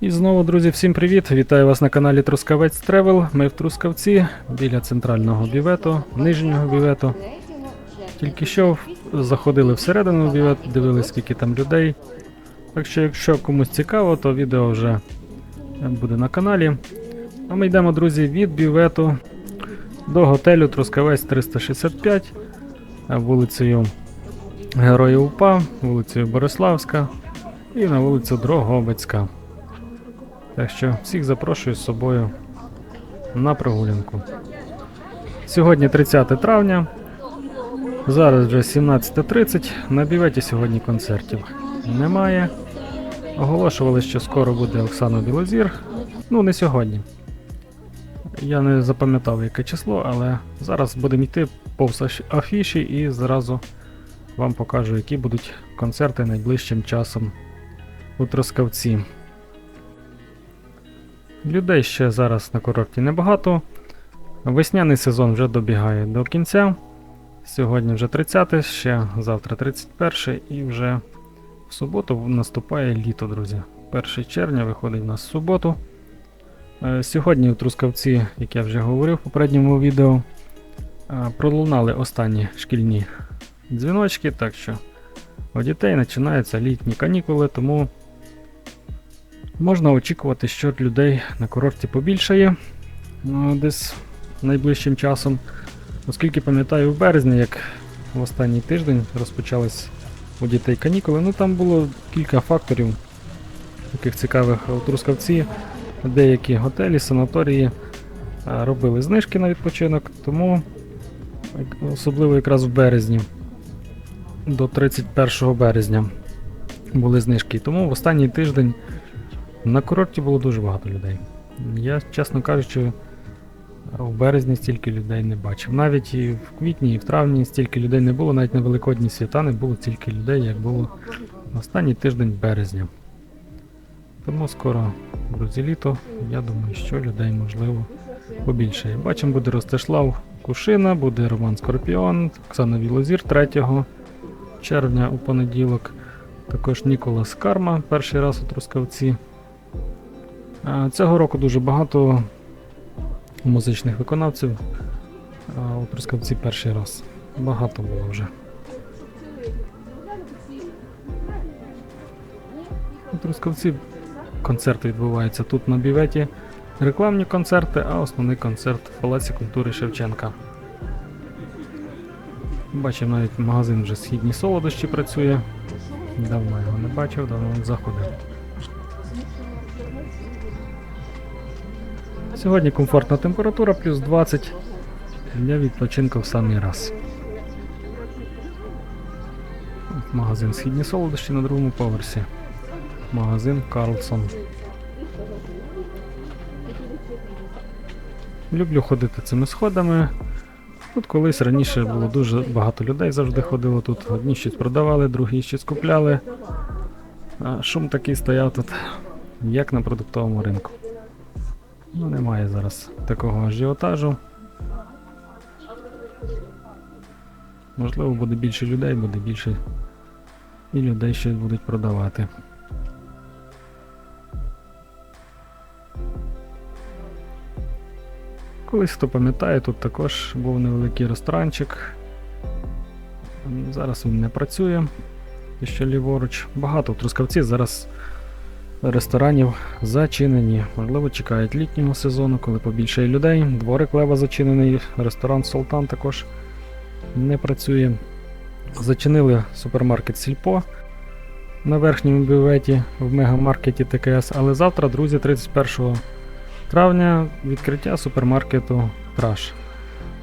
І знову, друзі, всім привіт! Вітаю вас на каналі Трускавець Тревел. Ми в Трускавці біля центрального бювету, нижнього бювету. Тільки що заходили всередину бювет, дивились, скільки там людей. Так що, якщо комусь цікаво, то відео вже буде на каналі. А ми йдемо, друзі, від бювету до готелю Трускавець 365, е, вулицею Героїв УПА, вулицею Бориславська і на вулицю Дрогобицька. Так що всіх запрошую з собою на прогулянку. Сьогодні 30 травня. Зараз вже 17.30. На біветі сьогодні концертів немає. Оголошували, що скоро буде Оксана Білозір. Ну, не сьогодні. Я не запам'ятав яке число, але зараз будемо йти повз афіші і зразу вам покажу, які будуть концерти найближчим часом у Трускавці. Людей ще зараз на курорті небагато. Весняний сезон вже добігає до кінця. Сьогодні вже 30, ще завтра 31 і вже в суботу наступає літо, друзі. 1 червня виходить у нас в суботу. Е, Сьогодні у Трускавці, як я вже говорив в попередньому відео, е, пролунали останні шкільні дзвіночки, так що у дітей починаються літні канікули, тому Можна очікувати, що людей на курорті побільшає десь найближчим часом. Оскільки пам'ятаю, в березні, як в останній тиждень розпочались у дітей канікули, ну там було кілька факторів, таких цікавих у Трускавці. Деякі готелі, санаторії робили знижки на відпочинок, тому особливо якраз в березні, до 31 березня були знижки. Тому в останній тиждень на курорті було дуже багато людей. Я, чесно кажучи, в березні стільки людей не бачив. Навіть і в квітні, і в травні стільки людей не було, навіть на Великодні свята не було стільки людей, як було останній тиждень березня. Тому скоро, друзі, літо, я думаю, що людей можливо побільшає. Бачимо, буде Ростислав Кушина, буде Роман Скорпіон, Оксана Вілозір 3 червня у понеділок. Також Ніколас Карма перший раз у Трускавці. А, Цього року дуже багато музичних виконавців. У Трускавці перший раз. Багато було вже. У Трускавці концерти відбуваються тут на біветі. Рекламні концерти, а основний концерт в Палаці культури Шевченка. Бачимо, навіть магазин вже східні солодощі працює. Давно його не бачив, давно не заходив. Сьогодні комфортна температура плюс 20 для відпочинку в самий раз. Магазин Східні солодощі на другому поверсі. Магазин Карлсон. Люблю ходити цими сходами. Тут колись раніше було дуже багато людей завжди ходило тут. Одні щось продавали, другі щось купляли. А шум такий стояв тут, як на продуктовому ринку. Ну, немає зараз такого ажіотажу. Можливо, буде більше людей, буде більше і людей щось будуть продавати. Колись хто пам'ятає, тут також був невеликий ресторанчик. Зараз він не працює. Ще ліворуч. Багато в Трускавці зараз ресторанів зачинені. Можливо, чекають літнього сезону, коли побільшає людей. Дворик Лева зачинений, ресторан Султан також не працює. Зачинили супермаркет Сільпо на верхньому бюветі в мегамаркеті ТКС. Але завтра, друзі, 31 травня відкриття супермаркету Траш.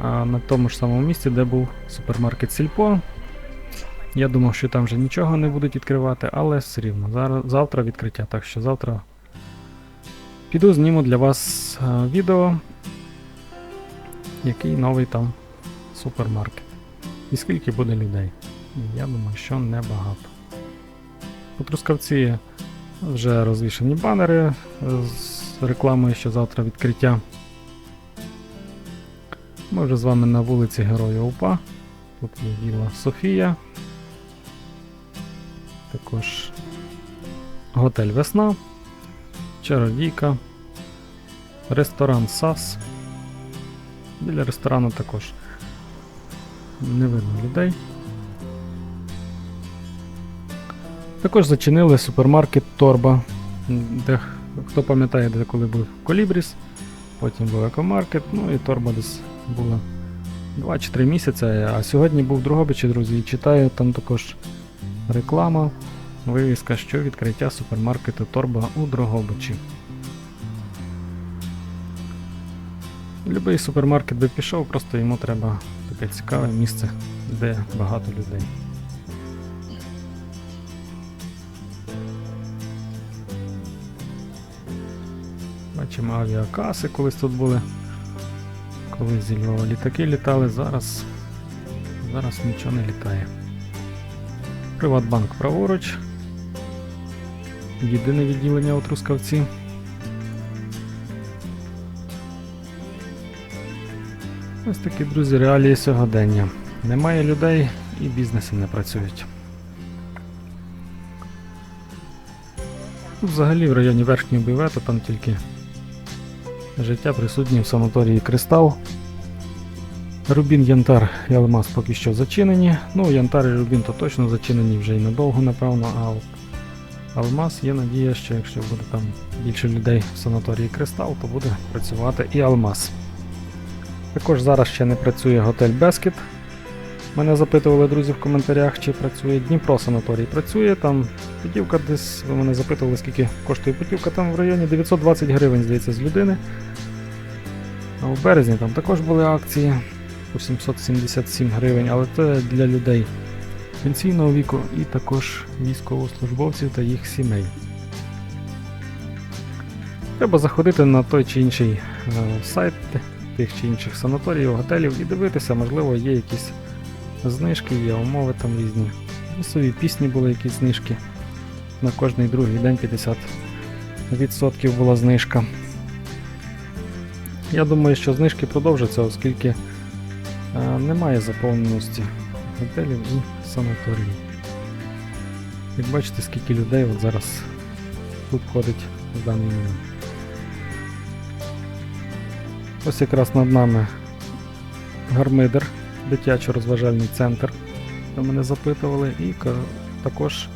На тому ж самому місці, де був супермаркет Сільпо. Я думав, що там вже нічого не будуть відкривати, але все рівно. Зараз, завтра відкриття. Так що завтра піду зніму для вас е, відео, який новий там супермаркет. І скільки буде людей. Я думаю, що небагато. У Трускавці вже розвішані банери з рекламою, що завтра відкриття. Ми вже з вами на вулиці Героя УПА. Тут є Вілла Софія. Також готель Весна. Чародійка. Ресторан САС. Біля ресторану також не видно людей. Також зачинили супермаркет Торба, де хто пам'ятає, де коли був Колібріс, потім був Екомаркет, ну і Торба десь була 2 чи 3 місяці. А сьогодні був в Дрогобичі, друзі, і читаю там також реклама, вивіска, що відкриття супермаркету Торба у Дрогобичі. Любий супермаркет би пішов, просто йому треба таке цікаве місце, де багато людей. Бачимо авіакаси колись тут були. Колись зі Львова літаки літали, зараз, зараз нічого не літає. Приватбанк праворуч. Єдине відділення у Трускавці. Ось такі, друзі, реалії сьогодення. Немає людей і бізнеси не працюють. Ну, Взагалі в районі верхнього бювету там тільки життя присутнє в санаторії Кристал. Рубін, Янтар і Алмаз поки що зачинені. Ну, Янтар і Рубін то точно зачинені вже й надовго, напевно, а Алмаз є надія, що якщо буде там більше людей в санаторії Кристал, то буде працювати і Алмаз. Також зараз ще не працює готель Бескет. Мене запитували друзі в коментарях, чи працює Дніпро санаторій. Працює там путівка десь. Ви мене запитували, скільки коштує путівка. Там в районі 920 гривень, здається, з людини. А в березні там також були акції по 777 гривень, але це для людей пенсійного віку і також військовослужбовців та їх сімей. Треба заходити на той чи інший е, сайт тих чи інших санаторіїв, готелів і дивитися, можливо, є якісь знижки, є умови там різні. Лісові пісні були якісь знижки. На кожний другий день 50% була знижка. Я думаю, що знижки продовжаться, оскільки е, немає заповненості готелів і санаторіїв. Як бачите, скільки людей от зараз тут ходить в даний момент. Ось якраз над нами гармидер, дитячо-розважальний центр, де мене запитували, і також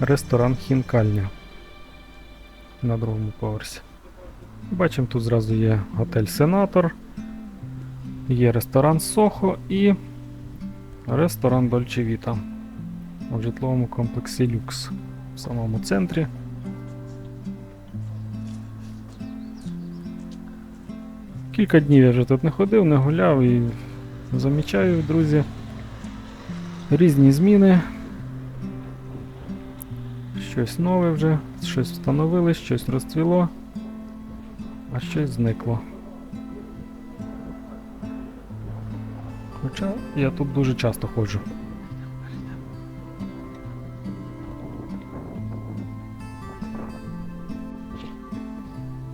ресторан Хінкальня на другому поверсі. Бачимо, тут зразу є готель Сенатор, є ресторан Сохо і ресторан Дольче Віта у житловому комплексі Люкс в самому центрі. Кілька днів я вже тут не ходив, не гуляв і замічаю, друзі, різні зміни. Щось нове вже, щось встановили, щось розцвіло, а щось зникло. Хоча я тут дуже часто ходжу.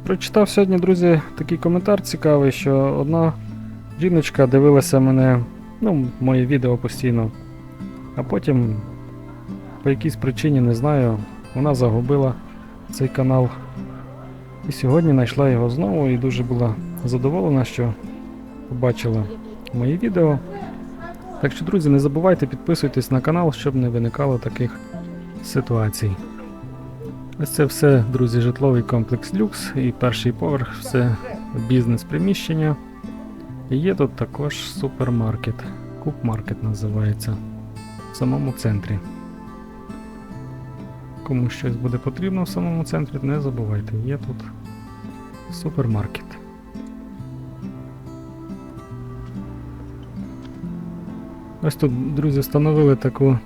Прочитав сьогодні, друзі, такий коментар цікавий, що одна жіночка дивилася мене, ну, моє відео постійно, а потім по якійсь причині не знаю, вона загубила цей канал. І сьогодні знайшла його знову і дуже була задоволена, що побачила мої відео. Так що, друзі, не забувайте підписуйтесь на канал, щоб не виникало таких ситуацій. Ось це все, друзі, житловий комплекс люкс і перший поверх, все бізнес-приміщення. І є тут також супермаркет. Кубмаркет називається. В самому центрі. Кому щось буде потрібно в самому центрі, не забувайте, є тут супермаркет. Ось тут, друзі, встановили таку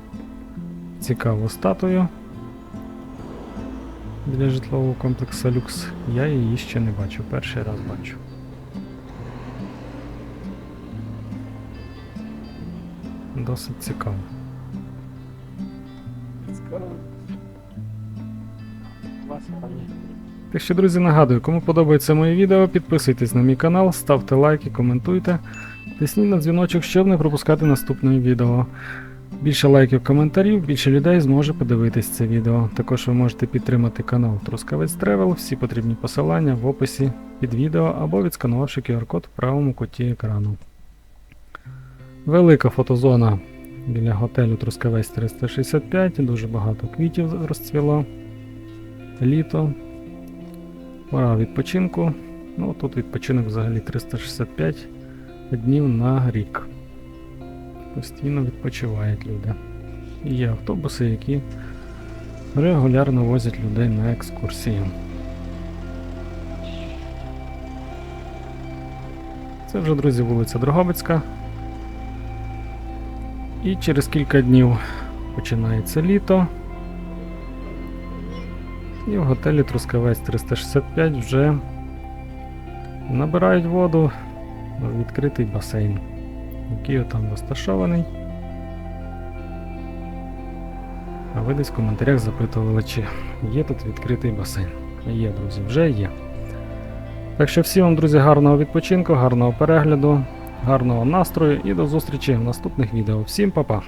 цікаву статую біля житлового комплексу Люкс. Я її ще не бачу, перший раз бачу. Досить цікаво. Так що, друзі, нагадую, кому подобається моє відео, підписуйтесь на мій канал, ставте лайки, коментуйте, тисніть на дзвіночок, щоб не пропускати наступне відео. Більше лайків, коментарів, більше людей зможе подивитись це відео. Також ви можете підтримати канал Трускавець Тревел. Всі потрібні посилання в описі під відео або відсканувавши QR-код в правому куті екрану. Велика фотозона біля готелю Трускавець 365, дуже багато квітів розцвіло. Літо. Пора відпочинку. Ну, тут відпочинок взагалі 365 днів на рік. Постійно відпочивають люди. І є автобуси, які регулярно возять людей на екскурсії. Це вже, друзі, вулиця Дрогобицька. І через кілька днів починається літо. І в готелі Трускавець 365 вже набирають воду відкритий басейн, який там розташований. А ви десь в коментарях запитували, чи є тут відкритий басейн. Є, друзі, вже є. Так що всім вам, друзі, гарного відпочинку, гарного перегляду, гарного настрою і до зустрічі в наступних відео. Всім па-па!